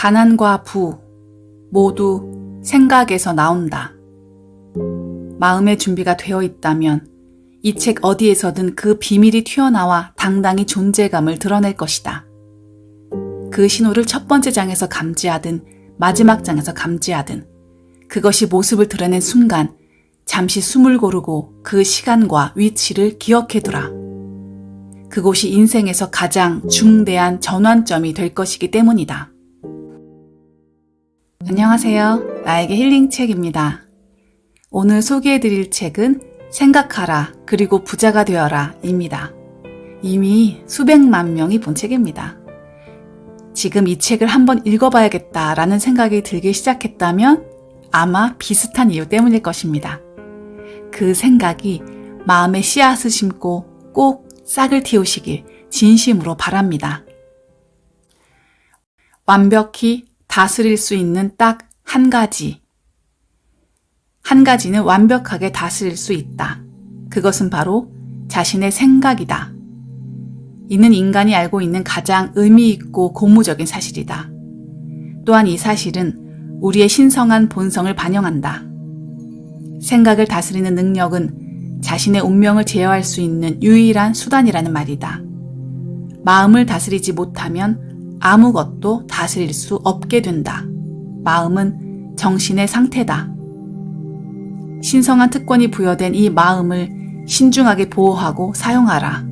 가난과 부 모두 생각에서 나온다. 마음의 준비가 되어 있다면 이 책 어디에서든 그 비밀이 튀어나와 당당히 존재감을 드러낼 것이다. 그 신호를 첫 번째 장에서 감지하든 마지막 장에서 감지하든 그것이 모습을 드러낸 순간 잠시 숨을 고르고 그 시간과 위치를 기억해두라. 그곳이 인생에서 가장 중대한 전환점이 될 것이기 때문이다. 안녕하세요. 나에게 힐링 책입니다. 오늘 소개해드릴 책은 생각하라 그리고 부자가 되어라 입니다. 이미 수백만 명이 본 책입니다. 지금 이 책을 한번 읽어봐야겠다라는 생각이 들기 시작했다면 아마 비슷한 이유 때문일 것입니다. 그 생각이 마음에 씨앗을 심고 꼭 싹을 틔우시길 진심으로 바랍니다. 완벽히 다스릴 수 있는 딱 한 가지. 한 가지는 완벽하게 다스릴 수 있다. 그것은 바로 자신의 생각이다. 이는 인간이 알고 있는 가장 의미 있고 고무적인 사실이다. 또한 이 사실은 우리의 신성한 본성을 반영한다. 생각을 다스리는 능력은 자신의 운명을 제어할 수 있는 유일한 수단이라는 말이다. 마음을 다스리지 못하면 아무것도 다스릴 수 없게 된다. 마음은 정신의 상태다. 신성한 특권이 부여된 이 마음을 신중하게 보호하고 사용하라.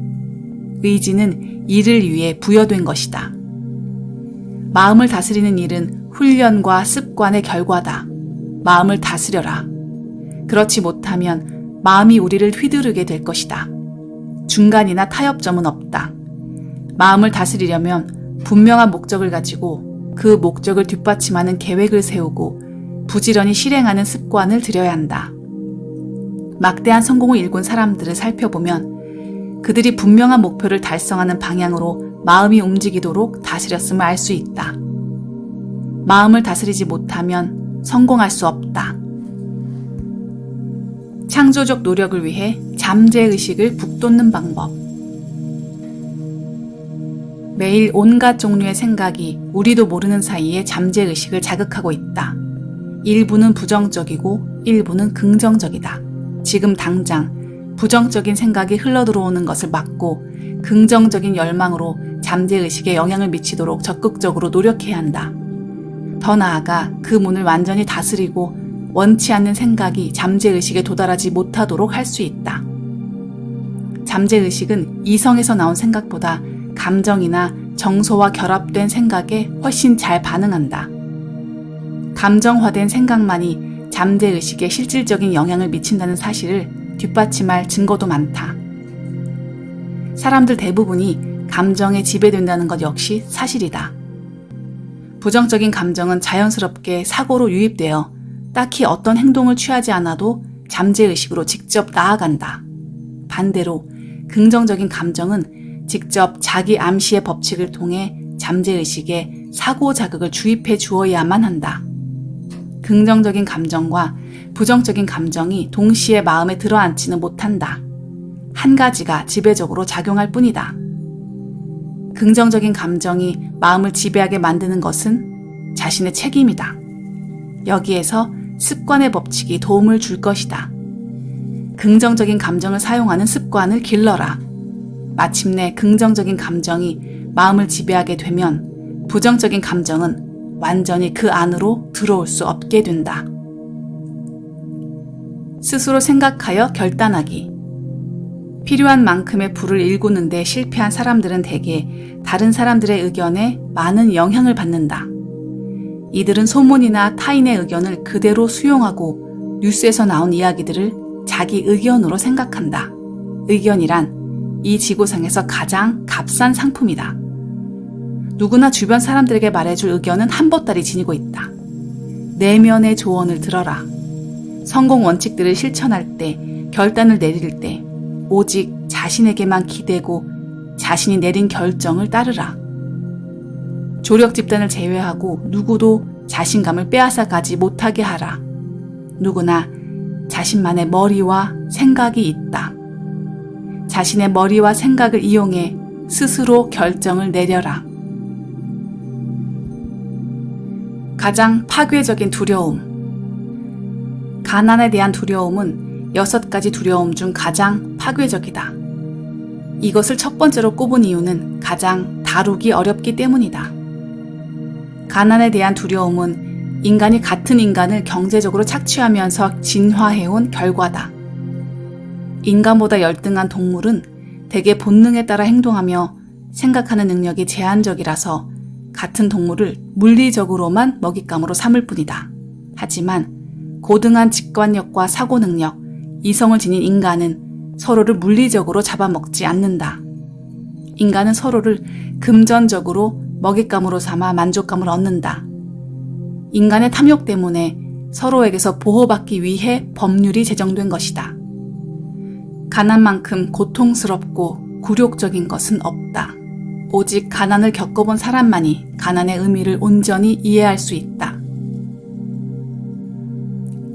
의지는 이를 위해 부여된 것이다. 마음을 다스리는 일은 훈련과 습관의 결과다. 마음을 다스려라. 그렇지 못하면 마음이 우리를 휘두르게 될 것이다. 중간이나 타협점은 없다. 마음을 다스리려면 분명한 목적을 가지고 그 목적을 뒷받침하는 계획을 세우고 부지런히 실행하는 습관을 들여야 한다. 막대한 성공을 일군 사람들을 살펴보면 그들이 분명한 목표를 달성하는 방향으로 마음이 움직이도록 다스렸음을 알 수 있다. 마음을 다스리지 못하면 성공할 수 없다. 창조적 노력을 위해 잠재의식을 북돋는 방법. 매일 온갖 종류의 생각이 우리도 모르는 사이에 잠재의식을 자극하고 있다. 일부는 부정적이고 일부는 긍정적이다. 지금 당장 부정적인 생각이 흘러들어오는 것을 막고 긍정적인 열망으로 잠재의식에 영향을 미치도록 적극적으로 노력해야 한다. 더 나아가 그 문을 완전히 다스리고 원치 않는 생각이 잠재의식에 도달하지 못하도록 할 수 있다. 잠재의식은 이성에서 나온 생각보다 감정이나 정서와 결합된 생각에 훨씬 잘 반응한다. 감정화된 생각만이 잠재의식에 실질적인 영향을 미친다는 사실을 뒷받침할 증거도 많다. 사람들 대부분이 감정에 지배된다는 것 역시 사실이다. 부정적인 감정은 자연스럽게 사고로 유입되어 딱히 어떤 행동을 취하지 않아도 잠재의식으로 직접 나아간다. 반대로 긍정적인 감정은 직접 자기 암시의 법칙을 통해 잠재의식에 사고 자극을 주입해 주어야만 한다. 긍정적인 감정과 부정적인 감정이 동시에 마음에 들어앉지는 못한다. 한 가지가 지배적으로 작용할 뿐이다. 긍정적인 감정이 마음을 지배하게 만드는 것은 자신의 책임이다. 여기에서 습관의 법칙이 도움을 줄 것이다. 긍정적인 감정을 사용하는 습관을 길러라. 마침내 긍정적인 감정이 마음을 지배하게 되면 부정적인 감정은 완전히 그 안으로 들어올 수 없게 된다. 스스로 생각하여 결단하기. 필요한 만큼의 불을 일구는데 실패한 사람들은 대개 다른 사람들의 의견에 많은 영향을 받는다. 이들은 소문이나 타인의 의견을 그대로 수용하고 뉴스에서 나온 이야기들을 자기 의견으로 생각한다. 의견이란 이 지구상에서 가장 값싼 상품이다. 누구나 주변 사람들에게 말해줄 의견은 한 보따리 지니고 있다. 내면의 조언을 들어라. 성공 원칙들을 실천할 때, 결단을 내릴 때, 오직 자신에게만 기대고 자신이 내린 결정을 따르라. 조력 집단을 제외하고 누구도 자신감을 빼앗아 가지 못하게 하라. 누구나 자신만의 머리와 생각이 있다. 자신의 머리와 생각을 이용해 스스로 결정을 내려라. 가장 파괴적인 두려움. 가난에 대한 두려움은 여섯 가지 두려움 중 가장 파괴적이다. 이것을 첫 번째로 꼽은 이유는 가장 다루기 어렵기 때문이다. 가난에 대한 두려움은 인간이 같은 인간을 경제적으로 착취하면서 진화해온 결과다. 인간보다 열등한 동물은 대개 본능에 따라 행동하며 생각하는 능력이 제한적이라서 같은 동물을 물리적으로만 먹잇감으로 삼을 뿐이다. 하지만 고등한 직관력과 사고 능력, 이성을 지닌 인간은 서로를 물리적으로 잡아먹지 않는다. 인간은 서로를 금전적으로 먹잇감으로 삼아 만족감을 얻는다. 인간의 탐욕 때문에 서로에게서 보호받기 위해 법률이 제정된 것이다. 가난만큼 고통스럽고 굴욕적인 것은 없다. 오직 가난을 겪어본 사람만이 가난의 의미를 온전히 이해할 수 있다.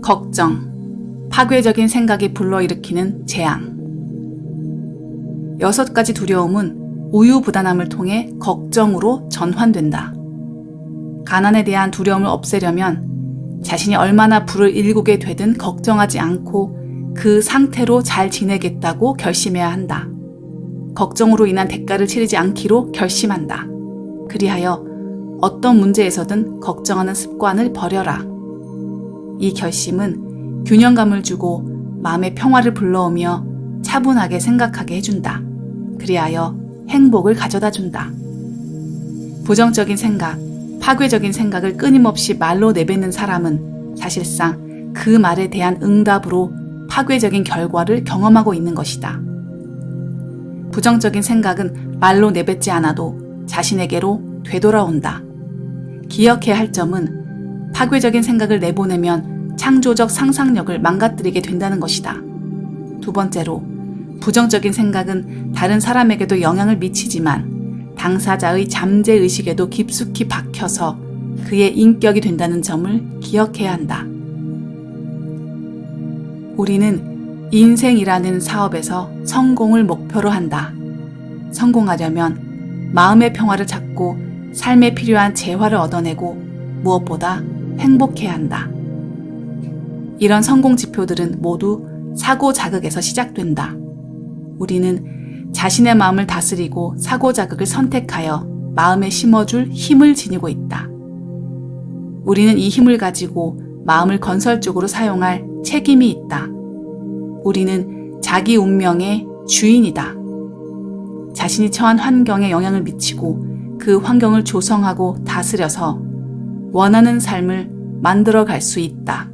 걱정. 파괴적인 생각이 불러일으키는 재앙. 여섯 가지 두려움은 우유부단함을 통해 걱정으로 전환된다. 가난에 대한 두려움을 없애려면 자신이 얼마나 불을 일구게 되든 걱정하지 않고 그 상태로 잘 지내겠다고 결심해야 한다. 걱정으로 인한 대가를 치르지 않기로 결심한다. 그리하여 어떤 문제에서든 걱정하는 습관을 버려라. 이 결심은 균형감을 주고 마음의 평화를 불러오며 차분하게 생각하게 해준다. 그리하여 행복을 가져다 준다. 부정적인 생각, 파괴적인 생각을 끊임없이 말로 내뱉는 사람은 사실상 그 말에 대한 응답으로 파괴적인 결과를 경험하고 있는 것이다. 부정적인 생각은 말로 내뱉지 않아도 자신에게로 되돌아온다. 기억해야 할 점은 파괴적인 생각을 내보내면 창조적 상상력을 망가뜨리게 된다는 것이다. 두 번째로, 부정적인 생각은 다른 사람에게도 영향을 미치지만 당사자의 잠재 의식에도 깊숙이 박혀서 그의 인격이 된다는 점을 기억해야 한다. 우리는 인생이라는 사업에서 성공을 목표로 한다. 성공하려면 마음의 평화를 찾고 삶에 필요한 재화를 얻어내고 무엇보다 행복해야 한다. 이런 성공 지표들은 모두 사고 자극에서 시작된다. 우리는 자신의 마음을 다스리고 사고 자극을 선택하여 마음에 심어줄 힘을 지니고 있다. 우리는 이 힘을 가지고 마음을 건설적으로 사용할 책임이 있다. 우리는 자기 운명의 주인이다. 자신이 처한 환경에 영향을 미치고 그 환경을 조성하고 다스려서 원하는 삶을 만들어 갈 수 있다.